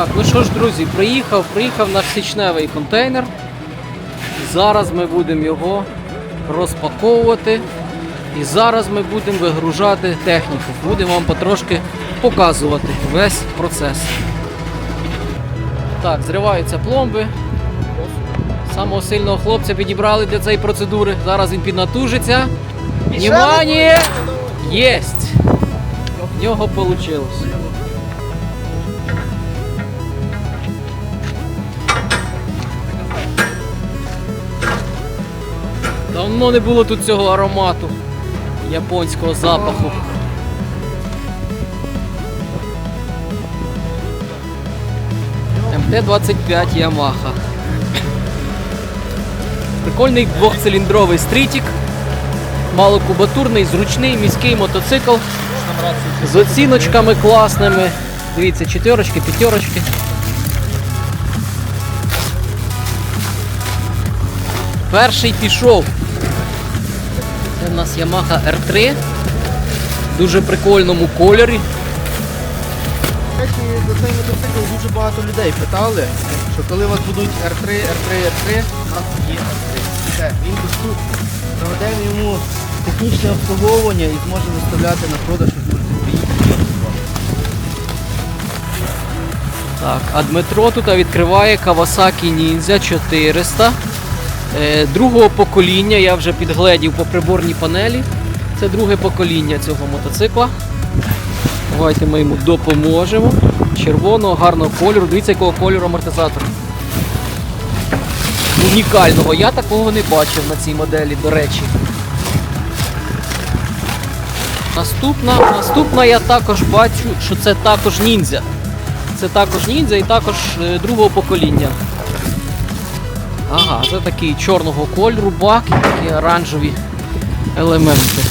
Так, ну що ж, друзі, приїхав, приїхав наш січневий контейнер. Зараз ми будемо його розпаковувати. І зараз ми будемо вигружати техніку. Будемо вам потрошки показувати весь процес. Так, зриваються пломби. Самого сильного хлопця підібрали для цієї процедури. Зараз він піднатужиться. Внимание! Єсть! В нього вийшло. Давно не було тут цього аромату японського запаху. МТ-25 Ямаха. Прикольний двохциліндровий стрітік. Малокубатурний, зручний міський мотоцикл з оціночками класними. Дивіться, чотирочки, п'ятерочки. Перший пішов. В нас Yamaha R3. В дуже прикольному кольорі. За цей мотоцикл дуже багато людей питали, що коли у вас будуть R3, R3, R3, у нас є R3. Все, він доступний. Проведемо йому технічне обслуговування і зможе виставляти на продаж, зможете приїхати. Так, а Дмитро тут відкриває Kawasaki Ninja 400 е, другого покоління. Я вже підгледів по приборній панелі. Це друге покоління цього мотоцикла. Давайте ми йому допоможемо. Червоного, гарного кольору. Дивіться, якого кольору амортизатор. Унікального. Я такого не бачив на цій моделі, до речі. Наступна, наступна я також бачу, що це також ніндзя. Це також ніндзя і також е, другого покоління. Ага, це такий чорного кольору бак і такі оранжеві елементи.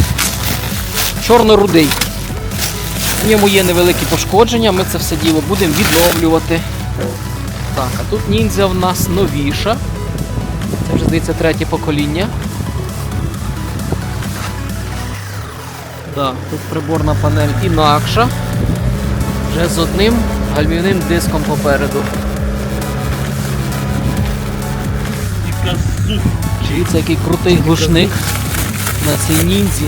Чорно-рудий. В ньому є невеликі пошкодження, ми це все діло будемо відновлювати. Так, а тут ніндзя в нас новіша. Це вже здається третє покоління. Так, тут приборна панель інакша. Вже з одним гальмівним диском попереду. Дивіться, який крутий глушник на цій ніндзі.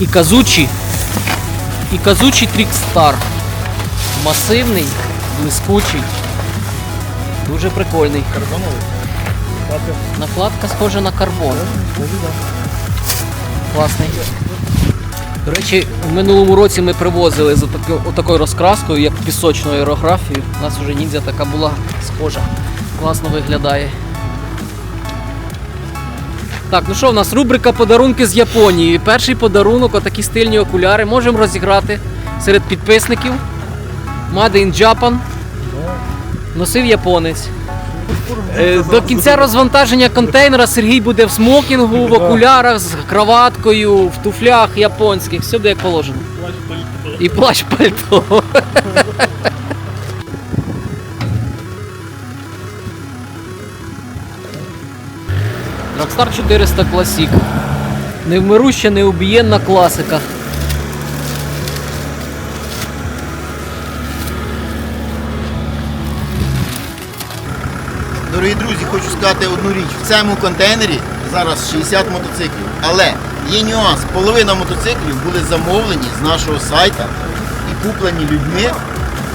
І казучі. І казучі Трікстар. Масивний, блискучий. Дуже прикольний. Карбоновий? Накладка схожа на карбон. Класний. До речі, в минулому році ми привозили за таки, отакою розкраскою, як пісочну аерографію. У нас вже ніндзя така була схожа. Класно виглядає. Так, ну що, в нас рубрика подарунки з Японії. Перший подарунок, отакі стильні окуляри. Можемо розіграти серед підписників. Made in Japan. Носив японець. Е, До кінця розвантаження контейнера Сергій буде в смокінгу, в окулярах з кроваткою, в туфлях японських, все буде як положено. І плащ пальто. Rockstar 400 Classic. Невмируща, неубієнна класика. Дорогі друзі, хочу сказати одну річ. В цьому контейнері зараз 60 мотоциклів. Але є нюанс. Половина мотоциклів були замовлені з нашого сайта і куплені людьми,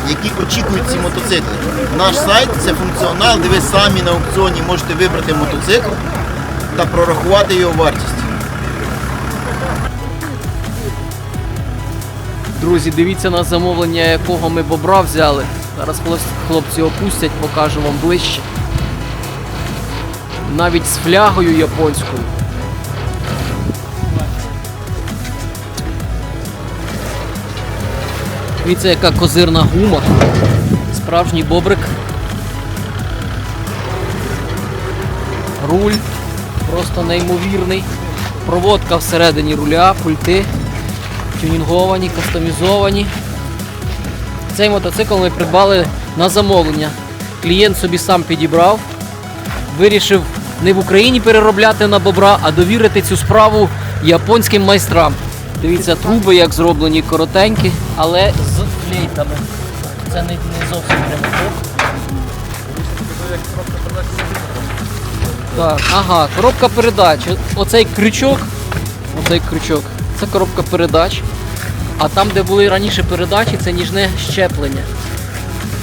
які очікують ці мотоцикли. Наш сайт це функціонал, де ви самі на аукціоні можете вибрати мотоцикл та прорахувати його вартість. Друзі, дивіться на замовлення, якого ми бобра взяли. Зараз хлопці опустять, покажу вам ближче. Навіть з флягою японською. Дивіться, яка козирна гума. Справжній бобрик. Руль просто неймовірний. Проводка всередині руля, пульти тюнінговані, кастомізовані. Цей мотоцикл ми придбали на замовлення. Клієнт собі сам підібрав, вирішив не в Україні переробляти на бобра, а довірити цю справу японським майстрам. Дивіться, труби як зроблені коротенькі, але з флейтами. це не, не зовсім прямоток. Так, ага, коробка передач. Оцей крючок, оцей крючок, це коробка передач. А там, де були раніше передачі, це ніжне щеплення.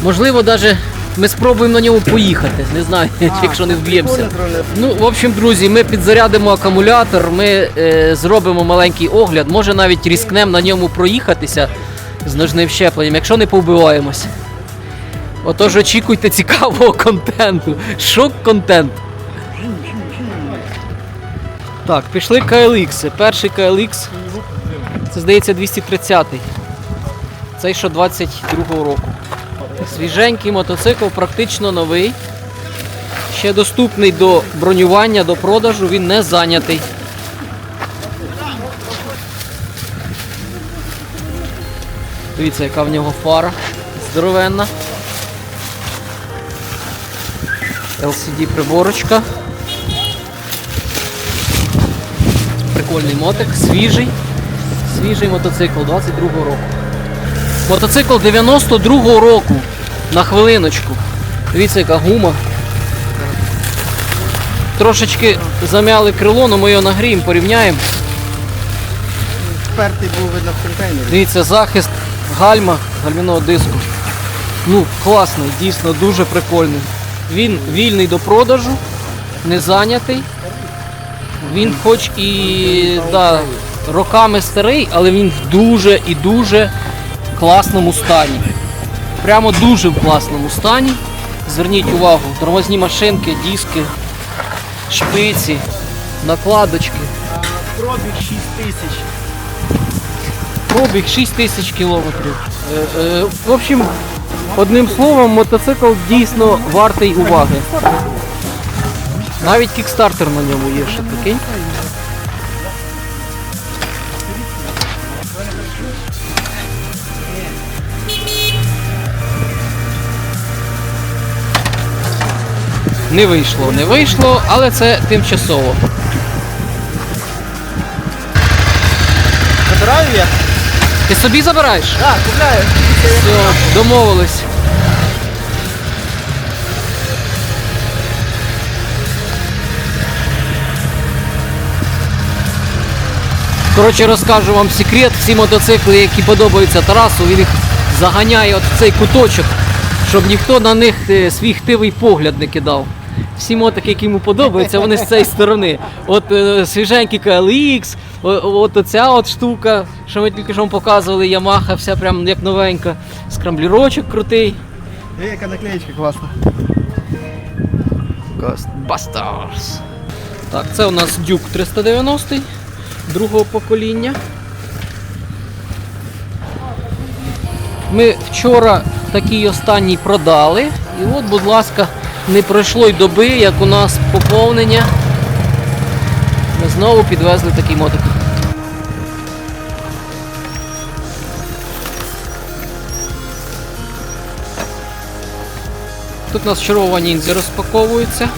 Можливо, навіть ми спробуємо на ньому поїхати. Не знаю, якщо не вб'ємося. Ну, в общем, друзі, ми підзарядимо акумулятор, ми е, зробимо маленький огляд, може навіть різкнемо на ньому проїхатися з ножним щепленням, якщо не повбиваємось. Отож очікуйте цікавого контенту. Шок-контент. Так, пішли KLX. Перший KLX, це здається 230-й. Цей що 22-го року. Свіженький мотоцикл, практично новий. Ще доступний до бронювання, до продажу, він не зайнятий. Дивіться, яка в нього фара здоровенна. LCD приборочка. Прикольний мотик, свіжий. Свіжий мотоцикл 22-го року. Мотоцикл 92-го року. На хвилиночку. Дивіться, яка гума. Трошечки зам'яли крило, але ми його нагріємо, порівняємо. Впертий був видно в контейнері. Дивіться, захист гальма гальмяного диску. Ну, класний, дійсно дуже прикольний. Він вільний до продажу, не зайнятий. Він хоч і да, роками старий, але він в дуже і дуже класному стані. Прямо дуже в класному стані. Зверніть увагу, тормозні машинки, диски, шпиці, накладочки. Пробіг 6 тисяч. Пробіг 6 тисяч кілометрів. Е, е, в общем, одним словом, мотоцикл дійсно вартий уваги. Навіть кікстартер на ньому є ще такий. Не вийшло, не вийшло, але це тимчасово. Забираю я? Ти собі забираєш? Так, купляю. Все, домовились. Коротше, розкажу вам секрет. Всі мотоцикли, які подобаються Тарасу, він їх заганяє от в цей куточок, щоб ніхто на них е, свій хтивий погляд не кидав. Всі мотики, які йому подобаються, вони з цієї сторони. От е, свіженький KLX, от оця от штука, що ми тільки що вам показували, Yamaha, вся прям як новенька. Скрамблірочок крутий. Є яка наклеєчка класна. Ghostbusters. Так, це у нас Duke 390 другого покоління. Ми вчора такий останній продали. І от, будь ласка, не пройшло й доби, як у нас поповнення. Ми знову підвезли такий мотик. Тут у нас чергова ніндзя розпаковується.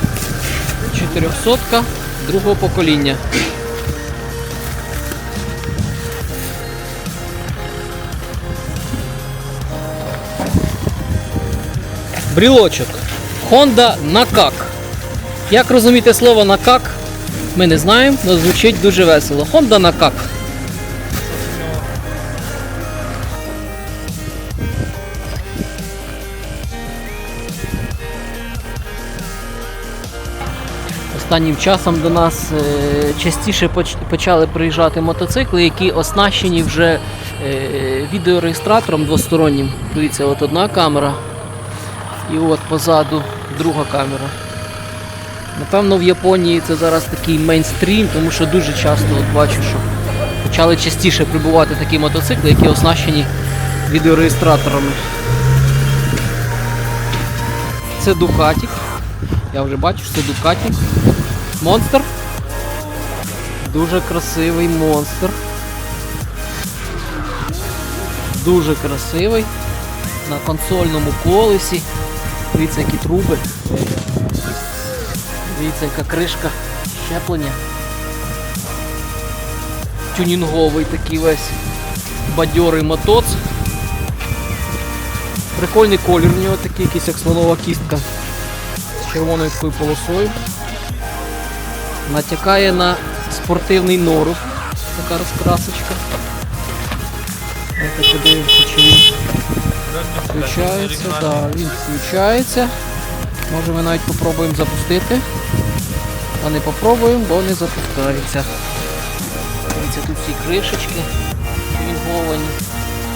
400 другого покоління. Брілочок. Honda Nakak. Як розуміти слово Nakak, ми не знаємо, але звучить дуже весело. Honda Nakak. Останнім часом до нас е, частіше почали приїжджати мотоцикли, які оснащені вже е, відеореєстратором двостороннім. Дивіться, от одна камера і от позаду друга камера. Напевно, в Японії це зараз такий мейнстрім, тому що дуже часто от бачу, що почали частіше прибувати такі мотоцикли, які оснащені відеореєстраторами. Це Ducati. Я вже бачу, що це Ducati. Монстр. Дуже красивий монстр. Дуже красивий. На консольному колесі. Дивіться, які труби. Дивіться, яка кришка щеплення. Тюнінговий такий весь бадьорий мотоц. Прикольний колір у нього такий, якийсь як слонова кістка з червоною такою полосою. Натякає на спортивний нору. Така розкрасочка. Давайте подивимося, чи він включається. Так, він включається. Може ми навіть попробуємо запустити. А не попробуємо, бо не запускається. Дивіться, тут всі кришечки тюнінговані,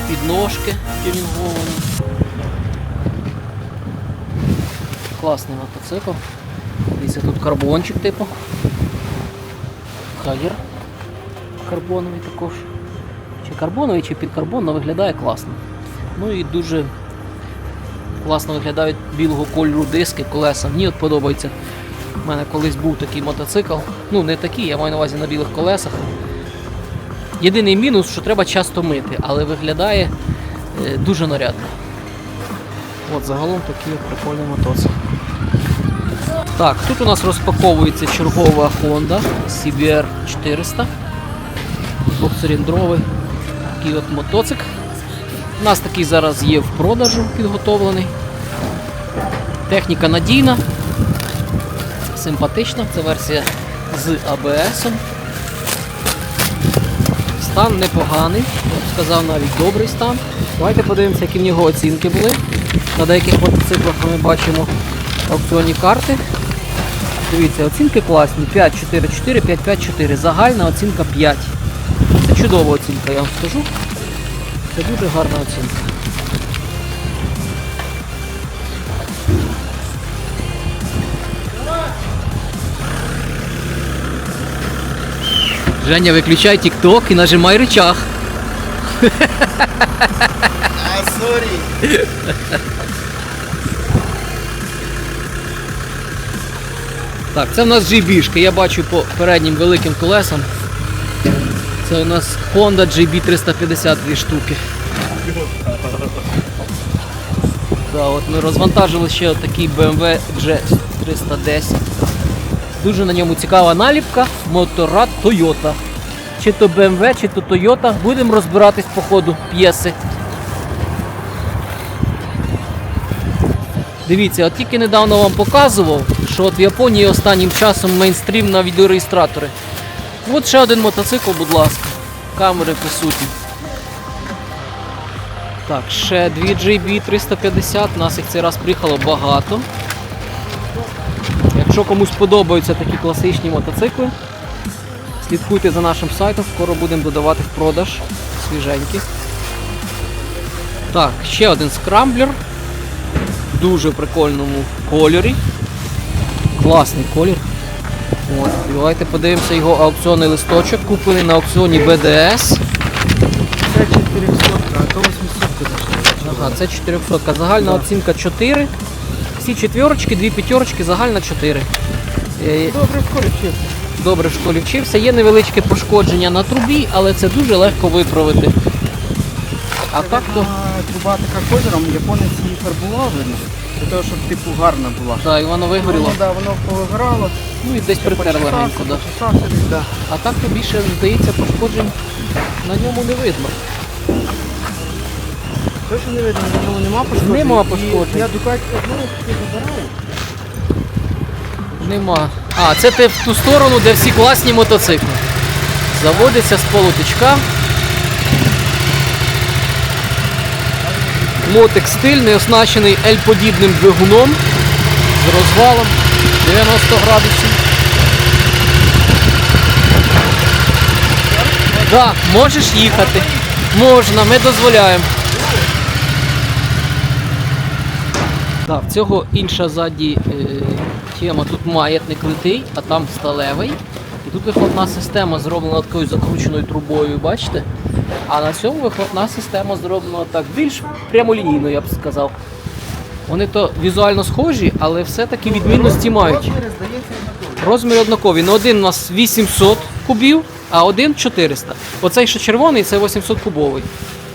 підножки тюнінговані. Класний мотоцикл. Дивіться, тут карбончик типу. Кагір карбоновий також. Чи карбоновий, чи під карбон, але виглядає класно. Ну і дуже класно виглядають білого кольору диски, колеса. Мені от подобається. У мене колись був такий мотоцикл. Ну, не такий, я маю на увазі на білих колесах. Єдиний мінус, що треба часто мити, але виглядає е, дуже нарядно. От загалом такий прикольний мотоцикл. Так, тут у нас розпаковується чергова Honda CBR 400. Двохциліндровий такий от мотоцикл. У нас такий зараз є в продажу підготовлений. Техніка надійна, симпатична, це версія з ABS. Стан непоганий, я б сказав навіть добрий стан. Давайте подивимося, які в нього оцінки були. На деяких мотоциклах ми бачимо аукціонні карти. Дивіться, оцінки класні. 5, 4, 4, 5, 5, 4. Загальна оцінка 5. Це чудова оцінка, я вам скажу. Це дуже гарна оцінка. Женя, виключай TikTok і нажимай рычаг. А, сорі. Так, це в нас GB-шки, я бачу по переднім великим колесам. Це у нас Honda GB 352 штуки. Да, от ми розвантажили ще отакий BMW G310. Дуже на ньому цікава наліпка. Моторад Toyota. Чи то BMW, чи то Toyota. Будемо розбиратись по ходу п'єси. Дивіться, от тільки недавно вам показував, що от в Японії останнім часом мейнстрім на відеореєстратори. От ще один мотоцикл, будь ласка. Камери присутні. Так, ще дві GB 350, у нас їх цей раз приїхало багато. Якщо комусь подобаються такі класичні мотоцикли, слідкуйте за нашим сайтом, скоро будемо додавати в продаж свіженькі. Так, ще один скрамблер в дуже прикольному кольорі. Класний колір. От, давайте подивимося його аукціонний листочок, куплений на аукціоні BDS. Це 400, а то 800 зайшло. Ага, це 400. Загальна оцінка 4. Всі четверочки, дві п'ятерочки, загальна 4. Е, Добре, в школі вчився. Добре в школі вчився. Є невеличке пошкодження на трубі, але це дуже легко виправити. А так то. Труба така кольором, японець її фарбував. Для того, щоб типу гарна була. Так, і воно вигоріло. Воно, да, воно повиграло. Ну і десь притер легенько. Да. Да. А так то більше, здається, пошкоджень на ньому не видно. Точно не видно, на ньому нема пошкоджень. Нема І пошкоджень. Я Дукаті одну забираю. Нема. А, це ти в ту сторону, де всі класні мотоцикли. Заводиться з полутичка. Мотик стильний, оснащений L-подібним двигуном з розвалом 90 градусів. Так, можеш їхати. Можна, ми дозволяємо. Так, в цього інша ззаді е, тема. Тут маятник литий, а там сталевий. І тут вихлопна система зроблена такою закрученою трубою, бачите? А на цьому вихлопна система зроблена так більш прямолінійно, я б сказав. Вони то візуально схожі, але все-таки відмінності мають. Розміри, здається, однакові. Ну один у нас 800 кубів, а один 400. Оцей, що червоний, це 800 кубовий.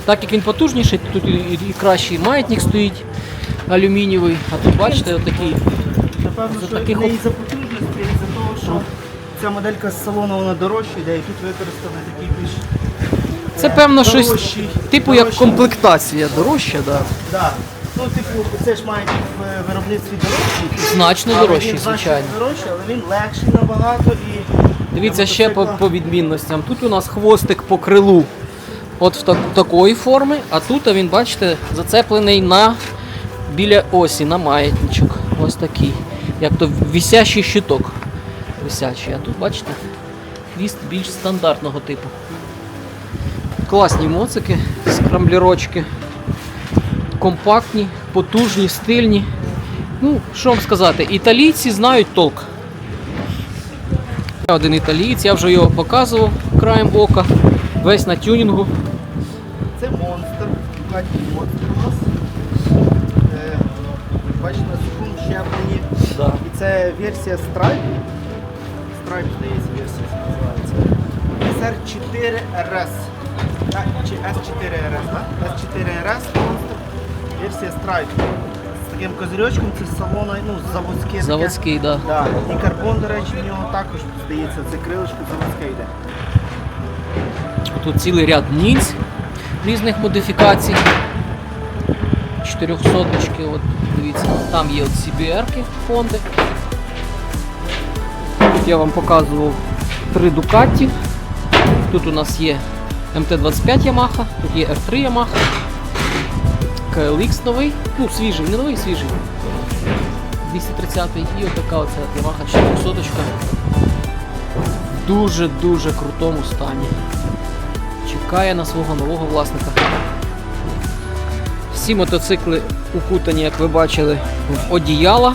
Так як він потужніший, тут і, і, і кращий маятник стоїть алюмінієвий. А тут бачите, отакий. Напевно, За що таких не оп- із-за потужності, а із-за того, що ця моделька з салону вона дорожча йде, і тут використаний такий більш Це певно щось дорожчий, типу як комплектація дорожча, да. Да. Ну, типу, це ж має в виробництві дорожчий. Значно але дорожчий, він звичайно. дорожчий, але він легший набагато і. Дивіться ще по, по відмінностям. Тут у нас хвостик по крилу от в так, такої форми, а тут він, бачите, зацеплений на біля осі, на маятничок. Ось такий. Як то висящий щиток. Висячий. А тут, бачите, хвіст більш стандартного типу. Класні моцики, скрамблірочки. Компактні, потужні, стильні. Ну, що вам сказати, італійці знають толк. Один італієць, я вже його показував краєм ока, весь на тюнінгу. Це монстр, Дукаті монстр у нас. Е, Бачите, на сухому щепленні. Да. І це версія Stripe. Stripe, здається, версія це називається. SR4 RS. Чи S4 RS, так? S4 RS монстр. Версія Stripe. З таким козирьочком, це з салона, ну, заводське. Заводський, да. Да. І карбон, до речі, в нього також здається, це крилишко заводське йде. Тут цілий ряд нінць різних модифікацій. 400 от дивіться, там є от CBR-ки фонди. Тут я вам показував три Ducati. Тут у нас є МТ-25 Yamaha, тут є R3 Yamaha, KLX новий, ну свіжий, не новий, свіжий. 230 і отака оця Yamaha 400 в дуже-дуже крутому стані. Чекає на свого нового власника. Всі мотоцикли укутані, як ви бачили, в одіяла,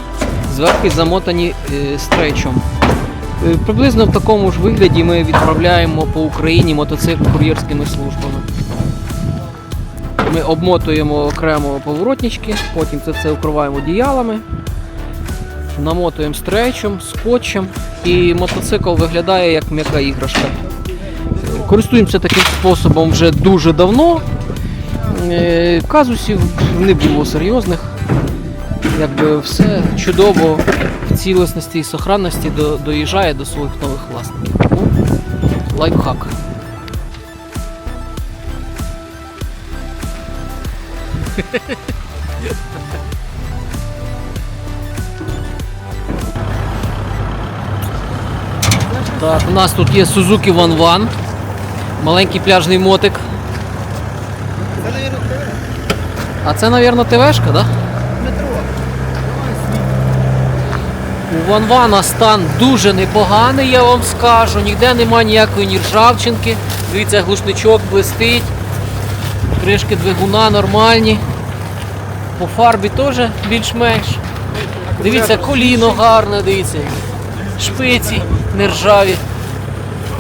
зверху замотані е, стрейчем. Е, Приблизно в такому ж вигляді ми відправляємо по Україні мотоцикл кур'єрськими службами. Ми обмотуємо окремо поворотнички, потім це все укриваємо одіялами, намотуємо стрейчем, скотчем, і мотоцикл виглядає як м'яка іграшка. Користуємося таким способом вже дуже давно. Е, Казусів не було серйозних. Якби все чудово в цілісності і сохранності доїжджає до своїх нових власників. Лайфхак. Так, у нас тут є Suzuki One One. Маленький пляжний мотик. Це, мабуть, А це, мабуть, ТВшка, так? Да? У Ванвана стан дуже непоганий, я вам скажу. Ніде нема ніякої ні ржавчинки. Дивіться, глушничок блистить. Кришки двигуна нормальні. По фарбі теж більш-менш. Дивіться, коліно гарне, дивіться. Шпиці не ржаві.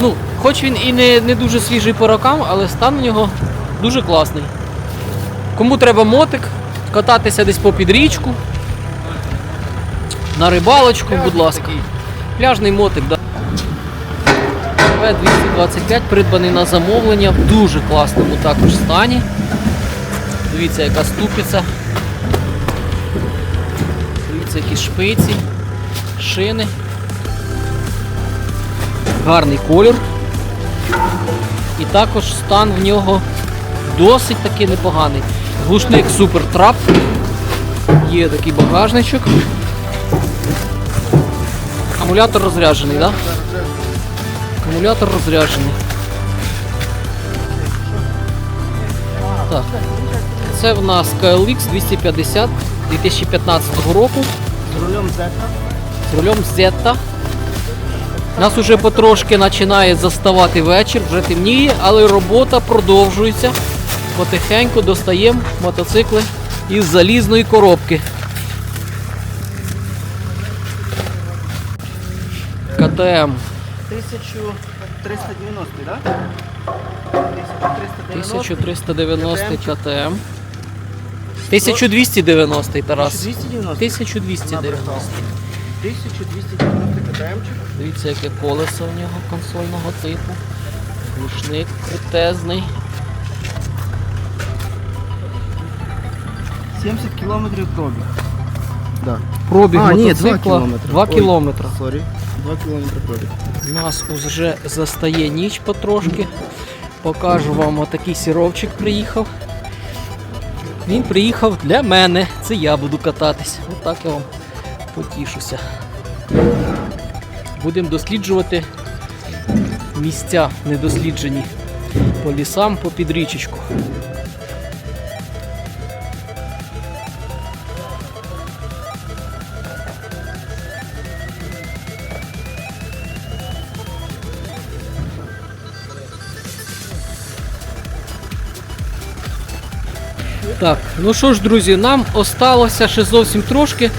Ну, хоч він і не, не дуже свіжий по рокам, але стан у нього дуже класний. Кому треба мотик, кататися десь попід річку, на рибалочку, будь ласка. Пляжний мотик, да. В225 придбаний на замовлення в дуже класному також стані. Дивіться, яка ступиця. Дивіться, які шпиці, шини. Гарний колір. І також стан в нього досить таки непоганий. Глушник Super Trap. Є такий багажничок. Акумулятор розряджений, так? Да? Акумулятор розряджений. Так. Це в нас KLX 250 2015 року З рулем Zeta. з рулем Zeta. Нас уже потрошки починає заставати вечір, вже темніє, але робота продовжується. Потихеньку достаємо мотоцикли із залізної коробки. КТМ 1390, так? 1390 КТМ. 1290 Тарас. 1290? 1290. 1290 КТМчик. Дивіться, яке колесо у нього консольного типу. Глушник крутезний. 70 кілометрів пробіг. Да. Пробіг А, ні, мотоцикла 2 кілометри. 2 кілометри. Сорі. 2 кілометри пробіг. Нас вже застає ніч потрошки. Покажу вам отакий сіровчик приїхав. Він приїхав для мене. Це я буду кататись. Отак я вам потішуся. Будемо досліджувати місця недосліджені по лісам, по підрічечку. Так, ну що ж, друзі, нам осталося ще зовсім трошки.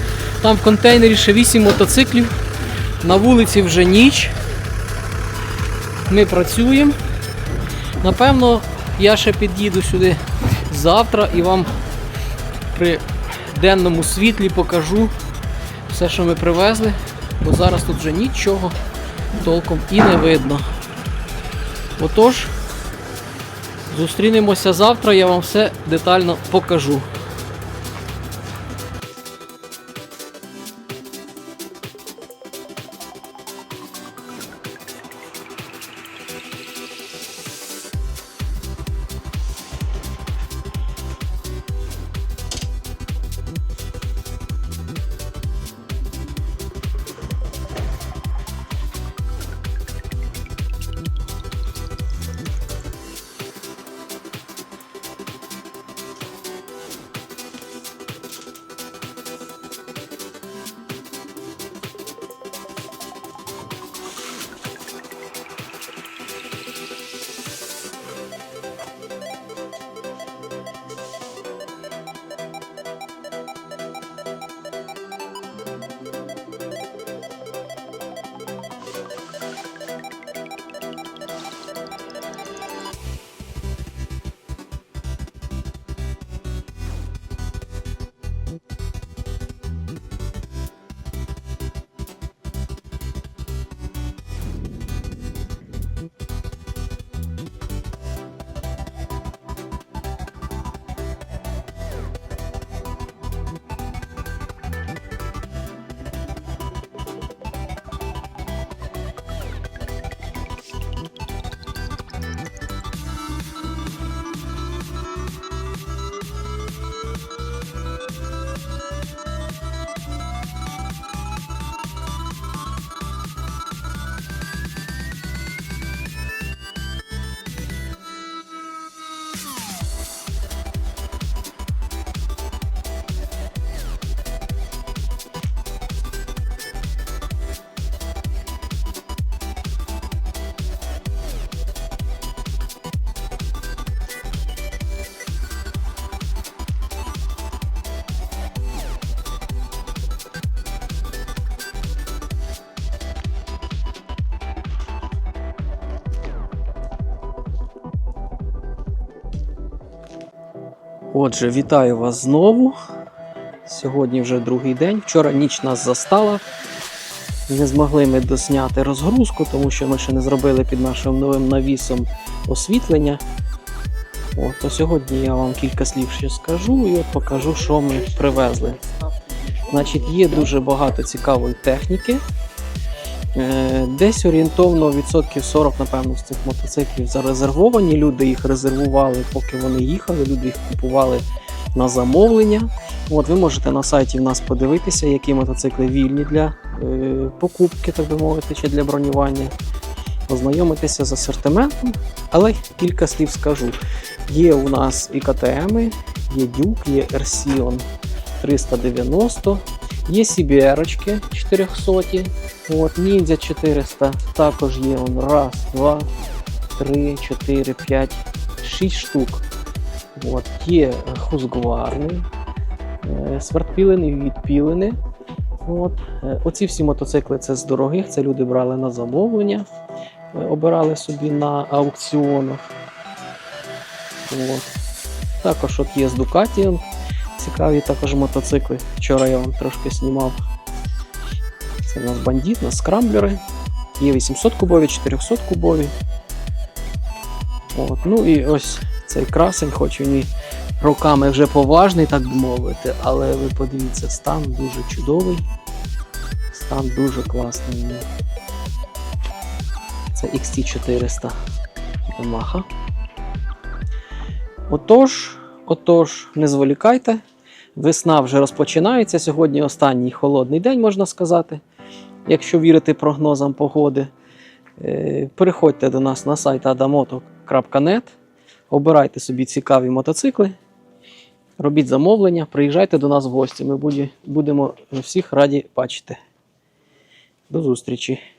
Там в контейнері ще 8 мотоциклів. На вулиці вже ніч. Ми працюємо. Напевно, я ще під'їду сюди завтра і вам при денному світлі покажу все, що ми привезли, бо зараз тут вже нічого толком і не видно. Отож, зустрінемося завтра, я вам все детально покажу. Отже, вітаю вас знову. Сьогодні вже другий день. Вчора ніч нас застала. Не змогли ми досняти розгрузку, тому що ми ще не зробили під нашим новим навісом освітлення. От, то сьогодні я вам кілька слів ще скажу і от покажу, що ми привезли. Значить, є дуже багато цікавої техніки. Е, Десь орієнтовно відсотків 40, напевно, з цих мотоциклів зарезервовані. Люди їх резервували, поки вони їхали, люди їх купували на замовлення. От ви можете на сайті в нас подивитися, які мотоцикли вільні для е, покупки, так би мовити, чи для бронювання. Ознайомитися з асортиментом, але кілька слів скажу. Є у нас і КТМ, є Дюк, є Ersion 390, є CBR 400, от, Ninja 400, також є он раз, два, три, чотири, п'ять, шість штук. От, є Husqvarna, е, свертпілені і відпілені. От. е, Оці всі мотоцикли це з дорогих, це люди брали на замовлення, е, обирали собі на аукціонах. От. Також от є з Ducati цікаві також мотоцикли. Вчора я вам трошки знімав. Це у нас бандит, у нас скрамблери. Є 800 кубові, 400 кубові. От. Ну і ось цей красень, хоч він і роками вже поважний, так би мовити, але ви подивіться, стан дуже чудовий. Стан дуже класний. Це XT400 Yamaha. Отож, Отож, не зволікайте. Весна вже розпочинається. Сьогодні останній холодний день, можна сказати, якщо вірити прогнозам погоди. Е, Переходьте до нас на сайт adamoto.net, обирайте собі цікаві мотоцикли, робіть замовлення, приїжджайте до нас в гості. Ми будемо всіх раді бачити. До зустрічі!